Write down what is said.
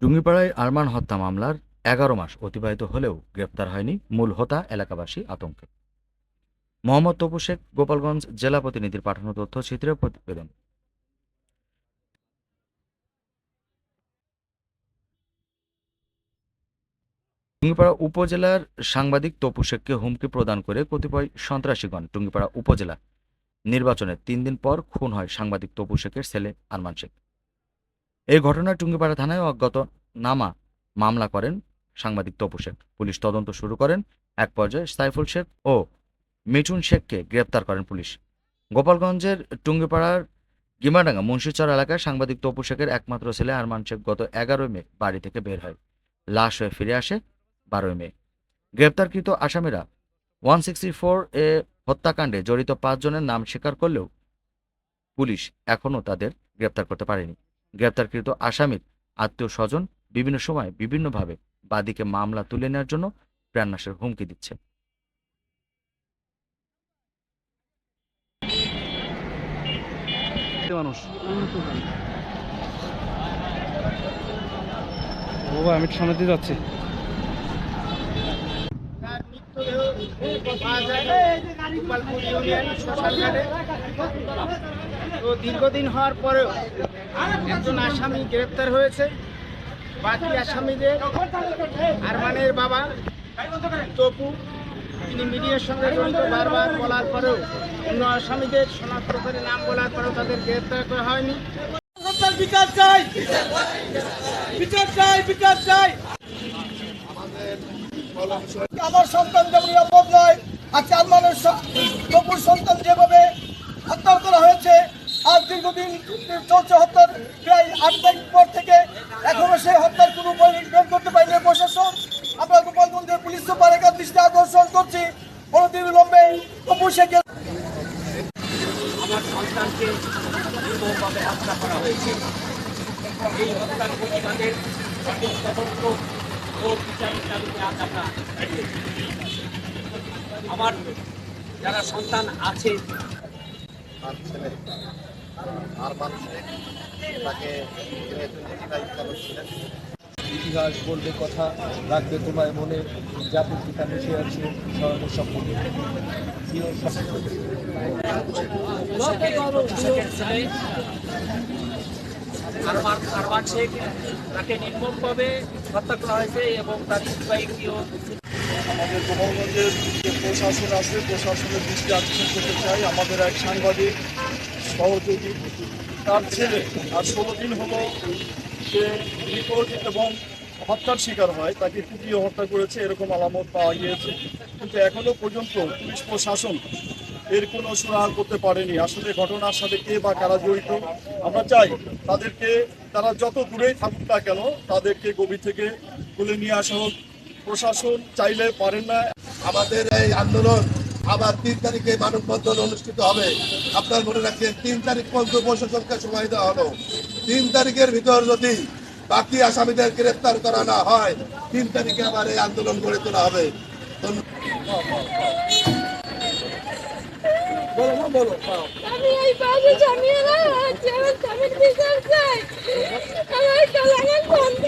টুঙ্গিপাড়ায় আরমান হত্যা মামলার এগারো মাস অতিবাহিত হলেও গ্রেপ্তার হয়নি মূল হোতা এলাকাবাসী আতঙ্কে। মোহাম্মদ তপু শেখ, গোপালগঞ্জ জেলা প্রতিনিধির পাঠানো তথ্য চিত্রে প্রতিবেদন। টুঙ্গিপাড়া উপজেলার সাংবাদিক তপু শেখকে হুমকি প্রদান করে কতিপয় সন্ত্রাসীগণ টুঙ্গিপাড়া উপজেলা নির্বাচনের তিন দিন পর খুন হয় সাংবাদিক তপু শেখের ছেলে আরমান শেখ। এই ঘটনায় টুঙ্গিপাড়া থানায় অজ্ঞাত নামা মামলা করেন সাংবাদিক তপু শেখ পুলিশ তদন্ত শুরু করেন, এক পর্যায়ে সাইফুল শেখ ও মিঠুন শেখকে গ্রেপ্তার করেন পুলিশ। গোপালগঞ্জের টুঙ্গিপাড়ার গিমাডাঙ্গা মুন্সিচর এলাকায় সাংবাদিক তপু শেখের একমাত্র ছেলে আরমান শেখ গত এগারোই মে বাড়ি থেকে বের হয়। লাশ হয়ে ফিরে আসে বারোই মে। গ্রেপ্তারকৃত আসামিরা ওয়ান সিক্সটি ফোর এ হত্যাকাণ্ডে জড়িত পাঁচজনের নাম স্বীকার করলেও পুলিশ এখনও তাদের গ্রেপ্তার করতে পারেনি। গ্রেপ্তারকৃত আসামির আত্মীয় স্বজন বিভিন্ন সময় বিভিন্নভাবে বাদীকে মামলা তুলে নেওয়ার জন্য প্রাণনাশের হুমকি দিচ্ছে। মানুষ? বাবা আমি সামনে দিয়ে যাচ্ছি তার মৃতদেহ পাওয়া যায় ইউনিয়ন তো দীর্ঘদিন হওয়ার পরেও একজন আসামি গ্রেপ্তার হয়েছে, বাকি আসামিদের আরমানের বাবা, তপু, তিনি মিডিয়ার সঙ্গে জড়িত বারবার বলার পরেও অন্য আসামিদের শনাক্ত করে নাম বলার পরেও তাদের গ্রেপ্তার করা হয়নি। বিচার চাই বিচার চাই বিচার চাই। আমার সন্তান যেমন নিরাপদ নয় আর চারমানের তপুর সন্তান যেভাবে হত্যা করা হয়েছে, আজ দীর্ঘদিন চলছে হত্যার প্রায় আট তারিখ পর থেকে এখনও সেই হত্যার কোনো বের করতে পারেনি প্রশাসন। আমরা গোপালগঞ্জের পুলিশ সুপার একার দৃষ্টি আকর্ষণ করছি। অনতি বিলম্বে তপু শেখের আমার সন্তানকে হত্যা করা হয়েছে। এই হত্যার প্রতিবাদের সঠিক তদন্ত আমরা যারা সন্তান আছে তার ছেলে আর মানুষের তাকে ইতিহাস বলবে কথা রাখবে তোমায় মনে জাতির পিতা মিশে আছে স্মরণের সম্পর্কে আরমান আরমান শেখ তাকে নির্মমভাবে হত্যা করা হয়েছে এবং তার গোপালগঞ্জের যে প্রশাসন আছে, প্রশাসনের দৃষ্টি আকর্ষণ করতে চাই। আমাদের এক সাংবাদিক, সহযোগী, তার ছেলে আর ষোলো দিন হলো সে নিখোঁজ এবং হত্যার শিকার হয়। তাকে কুপিয়ে হত্যা করেছে, এরকম আলামত পাওয়া গিয়েছে। কিন্তু এখনও পর্যন্ত পুলিশ প্রশাসন এর কোনো সুরাহা করতে পারেনি। আসলে ঘটনার সাথে কে বা কারা জড়িত, আমরা চাই তাদেরকে, তারা যত দূরেই থাকুক না কেন, তাদেরকে গভীর থেকে তুলে নিয়ে আসা হোক। প্রশাসন চাইলে পারেন না। আমাদের এই আন্দোলন আবার তিন তারিখে মানববন্ধন অনুষ্ঠিত হবে। আপনার মনে রাখছেন তিন তারিখ পর্যন্ত প্রশাসনকে সময় দেওয়া হলো। তিন তারিখের ভিতর যদি বাকি আসামিদের গ্রেফতার করা না হয়, তিন তারিখে আবার এই আন্দোলন গড়ে তোলা হবে। ধন্যবাদ। আমি এই বাসে জমিয়ে না আছি আমার স্বামীর বিচার চাই আমার কলাঙ্গের সন্তান